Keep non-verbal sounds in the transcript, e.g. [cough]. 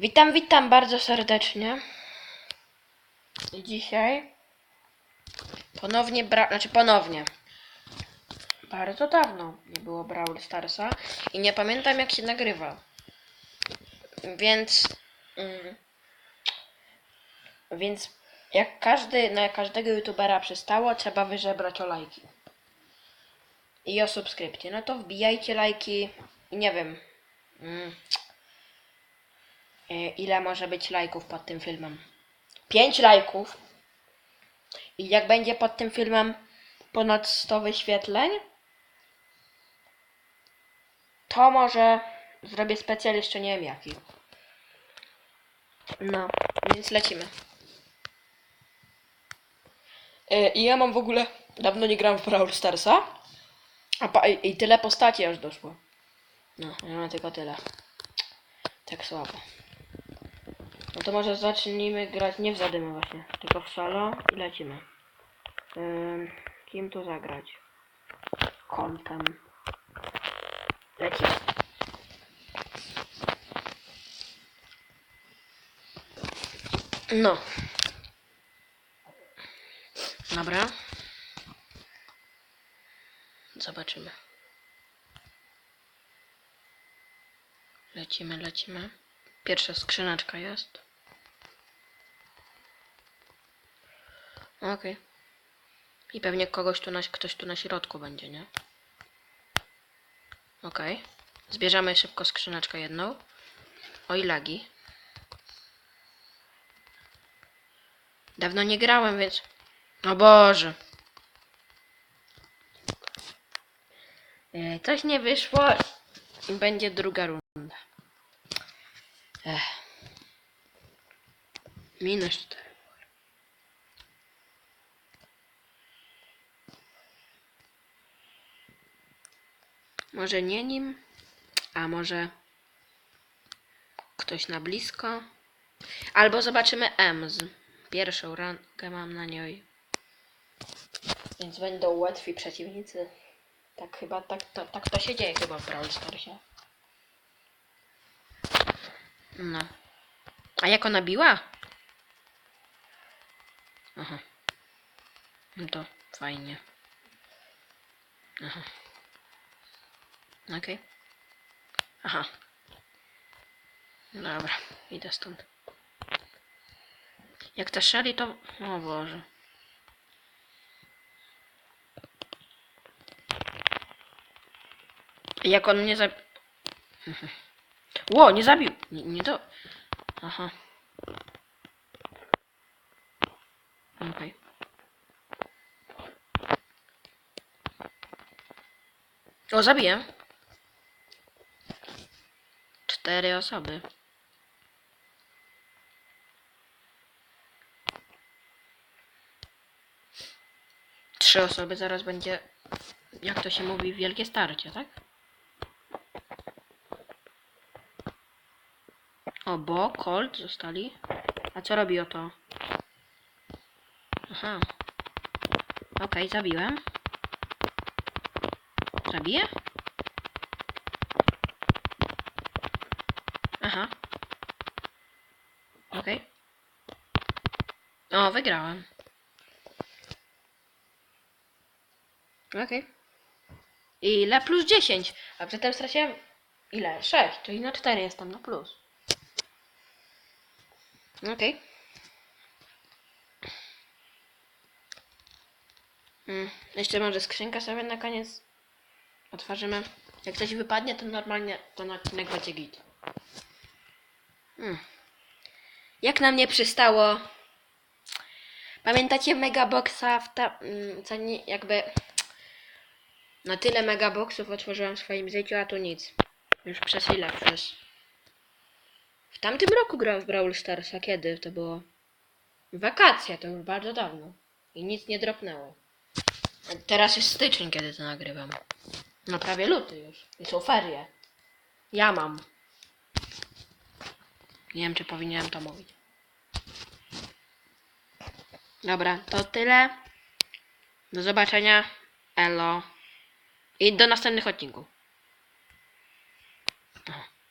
Witam, witam bardzo serdecznie. Dzisiaj ponownie bra... znaczy ponownie. Bardzo dawno nie było Brawl Starsa i nie pamiętam jak się nagrywa. Więc mm, więc jak każdy na każdego youtubera przystało, trzeba wyżebrać o lajki. I o subskrypcję. No to wbijajcie lajki i nie wiem. Mm, ile może być lajków pod tym filmem. 5 lajków. I jak będzie pod tym filmem ponad 100 wyświetleń, to może zrobię specjal jeszcze nie wiem jaki. No, więc lecimy. E, I ja mam w ogóle dawno nie gram w Brawl Starsa. A pa, i, i tyle postaci aż doszło. No, ja mam tylko tyle. Tak słabo. No to może zacznijmy grać nie w zadymy właśnie, tylko w solo i lecimy. Ym, kim tu zagrać? Coltem. Lecimy. No. Dobra. Zobaczymy. Lecimy, lecimy. Pierwsza skrzyneczka jest. Okej. I pewnie kogoś tu na, ktoś tu na środku będzie, nie? Okej. Zbierzemy szybko skrzyneczkę jedną. Oj, lagi. Dawno nie grałem, więc... O Boże. E, Coś nie wyszło i będzie druga runda. Ech. Minus 4. Może nie nim, a może ktoś na blisko. Albo zobaczymy Ems. Pierwszą rankę mam na niej. Więc będą łatwi przeciwnicy. Tak chyba, tak to, tak to się dzieje chyba w Brawl Starsie. No. A jak ona biła? Aha. No to fajnie. Aha. Okej. Aha. Dobra, idę stąd. Jak ta Shelly to... O Boże. Jak on mnie zabił... [laughs] Ło, nie zabił! Nie, nie to... Aha. Okej. O, zabiję. Cztery osoby. Trzy osoby, zaraz będzie, jak to się mówi, wielkie starcie, tak? O, Bo, Colt zostali. A co robi o to? Aha. Okej, zabiłem. Zabiję? Aha. Okej. O, wygrałem. Okej. Ile? Plus 10. A przedtem straciłem... Ile? 6, czyli na 4 jestem na plus. Okej. Mm, jeszcze może skrzynkę sobie na koniec otworzymy. Jak coś wypadnie, to normalnie ten odcinek będzie git. Hmm. Jak na mnie przystało. Pamiętacie Megaboxa w ta, mm, co nie, jakby na tyle Megaboxów otworzyłam w swoim życiu, a tu nic. Już przez ile? Przez w tamtym roku grałem w Brawl Starsa. Kiedy to było? Wakacje, to już bardzo dawno. I nic nie dropnęło. A teraz jest styczeń, kiedy to nagrywam. No prawie luty już. I są ferie. Ja mam. Nie wiem, czy powinienem to mówić. Dobra, to tyle. Do zobaczenia. Elo. I do następnych odcinków.